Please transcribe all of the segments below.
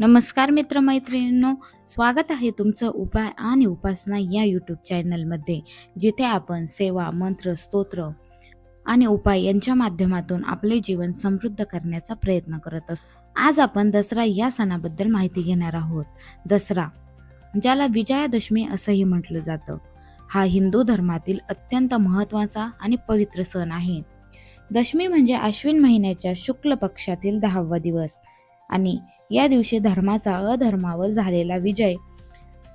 नमस्कार मित्रमैत्रिणींनो स्वागत आहे तुमचं उपाय आणि उपासना या यूट्यूब चॅनलमध्ये जिथे आपण सेवा मंत्र स्तोत्र आणि उपाय यांच्या माध्यमातून आपले जीवन समृद्ध करण्याचा प्रयत्न करत असतो. आज आपण दसरा या सणाबद्दल माहिती घेणार आहोत. दसरा ज्याला विजयादशमी असंही म्हटलं जातं. हा हिंदू धर्मातील अत्यंत महत्त्वाचा आणि पवित्र सण आहे. दशमी म्हणजे अश्विन महिन्याच्या शुक्ल पक्षातील दहावा दिवस. आणि या दिवशी धर्माचा अधर्मावर झालेला विजय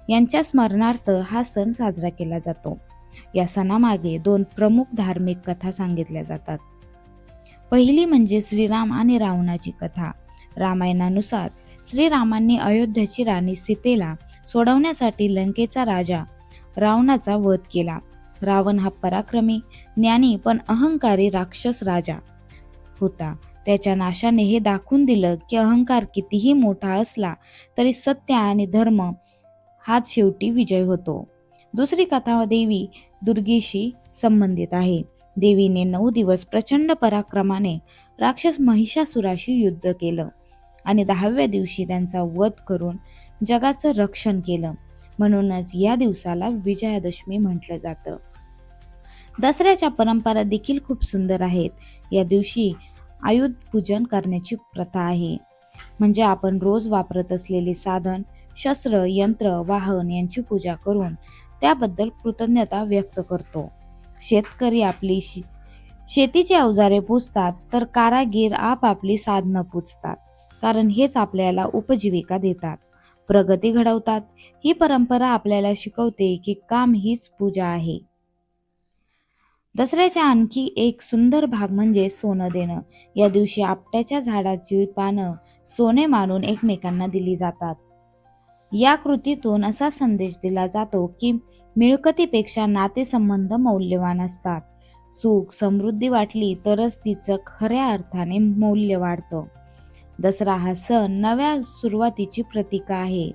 यांच्या स्मरणार्थ हा सण साजरा केला जातो. या सणामागे दोन प्रमुख धार्मिक कथा सांगितल्या जातात. पहिली म्हणजे श्रीराम आणि रावणाची कथा. रामायणानुसार श्रीरामांनी अयोध्याची राणी सीतेला सोडवण्यासाठी लंकेचा राजा रावणाचा वध केला. रावण हा पराक्रमी ज्ञानी पण अहंकारी राक्षस राजा होता. त्याच्या नाशाने हे दाखवून दिलं की अहंकार कितीही मोठा असला तरी सत्य आणि धर्म हाच शेवटी विजय होतो. दुसरी कथा देवी दुर्गेशी संबंधित आहे. देवीने नऊ दिवस प्रचंड पराक्रमाने राक्षस महिषासुराशी युद्ध केलं आणि दहाव्या दिवशी त्यांचा वध करून जगाचं रक्षण केलं. म्हणूनच या दिवसाला विजयादशमी म्हटलं जातं. दसऱ्याच्या परंपरा देखील खूप सुंदर आहेत. या दिवशी आयुध पूजन करण्याची प्रथा आहे. म्हणजे आपण रोज वापरत असलेले साधन शस्त्र यंत्र वाहन यांची पूजा करून त्याबद्दल कृतज्ञता व्यक्त करतो. शेतकरी आपली शे- शेतीची अवजारे पूजतात तर कारागीर आपापली साधनं पूजतात कारण हेच आपल्याला उपजीविका देतात. प्रगती घडवतात. ही परंपरा आपल्याला शिकवते की काम हीच पूजा आहे. दसऱ्याचा आणखी एक सुंदर भाग म्हणजे सोनं देणं. या दिवशी आपट्याच्या झाडाची पानं सोने मानून एकमेकांना दिली जातात. या कृतीतून असा संदेश दिला जातो की मिळकतीपेक्षा नातेसंबंध मौल्यवान असतात. सुख समृद्धी वाटली तरच तिचं खऱ्या अर्थाने मौल्य वाढतं. दसरा हा सण नव्या सुरुवातीची प्रतीक आहे.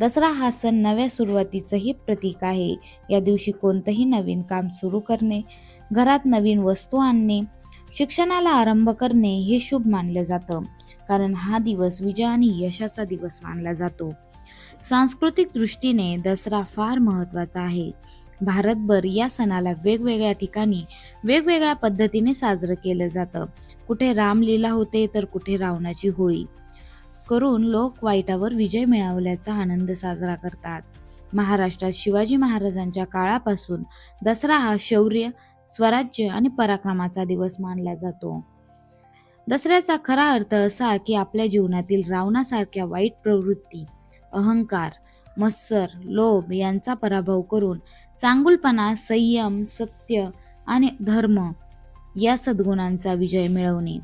दसरा हा सण नव्या सुरुवातीचंही प्रतीक आहे. या दिवशी कोणतंही नवीन काम सुरू करणे घरात नवीन वस्तू आणणे शिक्षणाला आरंभ करणे हे शुभ मानलं जातं. कारण हा दिवस विजय आणि यशाचा दिवस मानला जातो. सांस्कृतिक दृष्टीने दसरा फार महत्त्वाचा आहे. भारतभर या सणाला वेगवेगळ्या ठिकाणी वेगवेगळ्या पद्धतीने साजरं केलं जातं. कुठे रामलीला होते तर कुठे रावणाची होळी. करून लोक वाईटावर विजय मिळवल्याचा आनंद साजरा करतात. महाराष्ट्रात शिवाजी महाराजांच्या काळापासून दसरा हा शौर्य स्वराज्य आणि पराक्रमाचा दिवस मानला जातो. दसऱ्याचा खरा अर्थ असा की आपल्या जीवनातील रावणासारख्या वाईट प्रवृत्ती अहंकार मत्सर लोभ यांचा पराभव करून चांगुलपणा संयम सत्य आणि धर्म या सद्गुणांचा विजय मिळवणे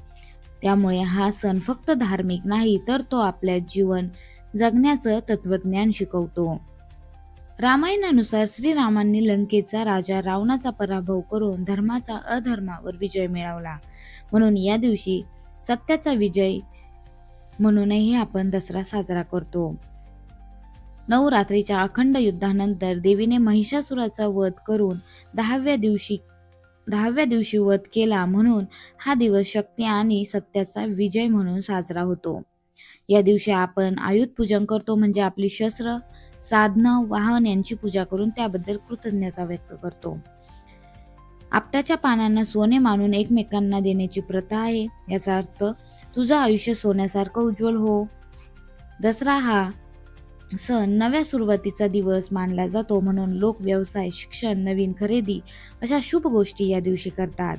त्यामुळे हा सण फक्त धार्मिक नाही तर तो आपल्या जीवन जगण्याचं तत्वज्ञान शिकवतो. रामायणानुसार श्रीरामांनी लंकेचा राजा रावणाचा पराभव करून धर्माचा अधर्मावर विजय मिळवला. म्हणून या दिवशी सत्याचा विजय म्हणूनही आपण दसरा साजरा करतो. नवरात्रीच्या अखंड युद्धानंतर देवीने महिषासुराचा वध करून दहाव्या दिवशी दहाव्या दिवशी वध केला म्हणून हा दिवस शक्ती आणि सत्याचा विजय म्हणून साजरा होतो. या दिवशी आपण आयुध पूजन करतो म्हणजे आपली शस्त्र साधनं वाहन यांची पूजा करून त्याबद्दल कृतज्ञता व्यक्त करतो. आपट्याच्या पानांना सोने मानून एकमेकांना देण्याची प्रथा आहे. याचा अर्थ तुझं आयुष्य सोन्यासारखं उज्ज्वल हो. दसरा हा सण नव्या सुरुवातीचा दिवस मानला जातो म्हणून लोक व्यवसाय शिक्षण नवीन खरेदी अशा शुभ गोष्टी या दिवशी करतात.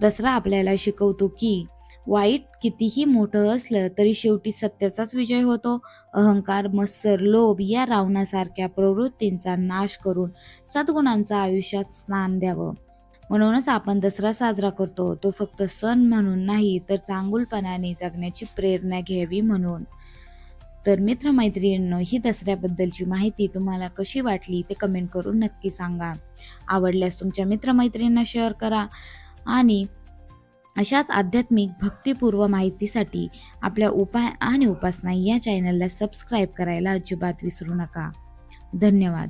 दसरा आपल्याला शिकवतो की वाईट कितीही मोठं असलं तरी शेवटी सत्याचाच विजय होतो. अहंकार मत्सर लोभ या रावणासारख्या प्रवृत्तींचा नाश करून सद्गुणांचा आयुष्यात स्नान द्यावं. म्हणूनच आपण दसरा साजरा करतो. तो फक्त सण म्हणून नाही तर चांगुलपणाने जगण्याची प्रेरणा घ्यावी म्हणून. तर मित्रमैत्रिणींनो ही दसऱ्याबद्दलची माहिती तुम्हाला कशी वाटली ते कमेंट करून नक्की सांगा. आवडल्यास तुमच्या मित्रमैत्रिणींना शेअर करा आणि अशाच आध्यात्मिक भक्तिपूर्व माहितीसाठी आपल्या उपाय आणि उपासना या चॅनलला सबस्क्राईब करायला अजिबात विसरू नका. धन्यवाद.